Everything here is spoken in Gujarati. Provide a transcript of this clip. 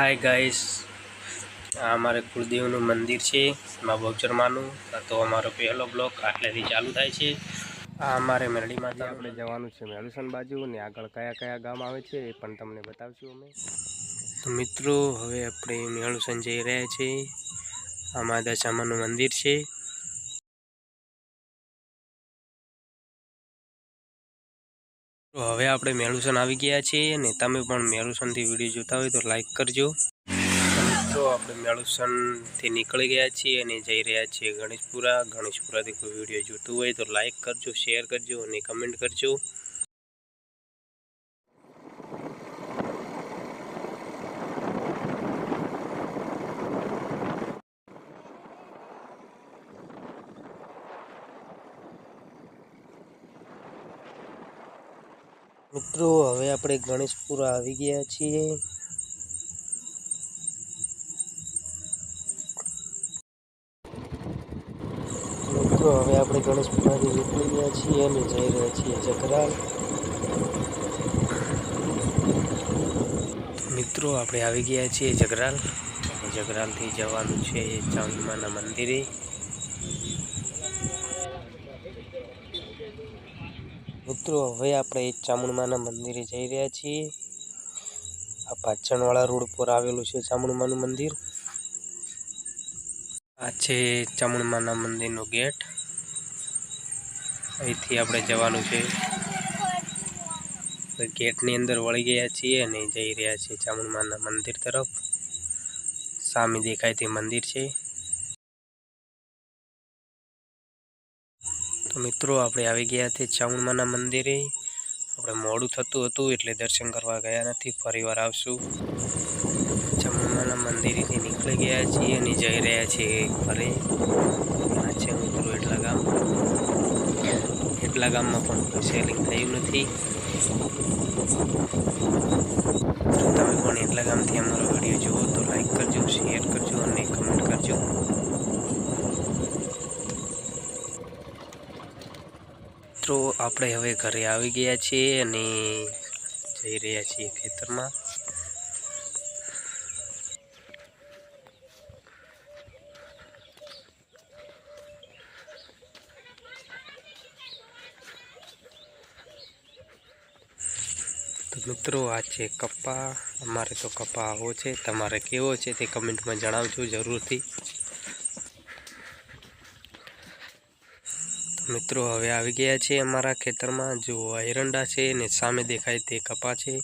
હાય ગાઈસ આ અમારે કુળદેવનું મંદિર છે મા બહુચરમાનું. તો અમારો પહેલો બ્લોક આટલેથી ચાલુ થાય છે. આ અમારે મેરડી માતા આપણે જવાનું છે મેળુસન બાજુ ને આગળ કયા કયા ગામ આવે છે એ પણ તમને બતાવશું અમે. તો મિત્રો હવે આપણે મેળુસન જઈ રહ્યા છીએ. આ માતા ચામાનું મંદિર છે. તો હવે આપણે મેળુસન આવી ગયા છીએ અને તમે પણ મેળુસનથી વીડિયો જોતા હોય તો લાઈક કરજો. તો આપણે મેળુસનથી નીકળી ગયા છીએ અને જઈ રહ્યા છીએ ગણેશપુરા. ગણેશપુરાથી કોઈ વીડિયો જોતું હોય તો લાઈક કરજો શેર કરજો અને કમેન્ટ કરજો. મિત્રો, હવે આપણે ગણેશપુરા આવી ગયા છીએ. મિત્રો, હવે આપણે ગણેશપુરાથી નીકળી ગયા છીએ અને જઈ રહ્યા છીએ જગરાલ. મિત્રો, આપણે આવી ગયા છીએ જગરાલ. જગરાલથી જવાનું છે ચાંદમાના મંદિરે. મિત્રો, હવે આપણે ચામુંડમાના મંદિરે જઈ રહ્યા છીએ. આ પાછળવાળા રોડ પર આવેલું છે ચામુંડમાનું મંદિર. આ છે ચામુંડમાના મંદિરનો ગેટ. અહીંથી આપણે જવાનું છે. ગેટની અંદર વળી ગયા છીએ અને જઈ રહ્યા છીએ ચામુંડમાના મંદિર તરફ. સામે દેખાય તે મંદિર છે. તો મિત્રો, આપણે આવી ગયા તે ચામુંડમાના મંદિરે. આપણે મોડું થતું હતું એટલે દર્શન કરવા ગયા નથી ફરીવાર આવશું. ચામુંડમાના મંદિરેથી નીકળી ગયા છીએ અને જઈ રહ્યા છીએ ઘરે. આ છે મિત્રો એટલા ગામ. એટલા ગામમાં પણ કોઈ સેલિંગ થયું નથી. તમે પણ એટલા ગામથી અમારો વીડિયો જુઓ તો લાઈક કરજો શેર કરજો અને કમેન્ટ કરજો મિત્રો, આપણે હવે ઘરે આવી ગયા છીએ અને જઈ રહ્યા છીએ ખેતરમાં. મિત્રો, આ છે કપા અમારે તો કપા આવો છે. તમારે કેવો છે તે કમેન્ટમાં જણાવજો જરૂરથી. મિત્રો, હવે આવી ગયા છે અમારા ખેતરમાં. જો એરંડા છે ને સામે દેખાય તે કપા છે.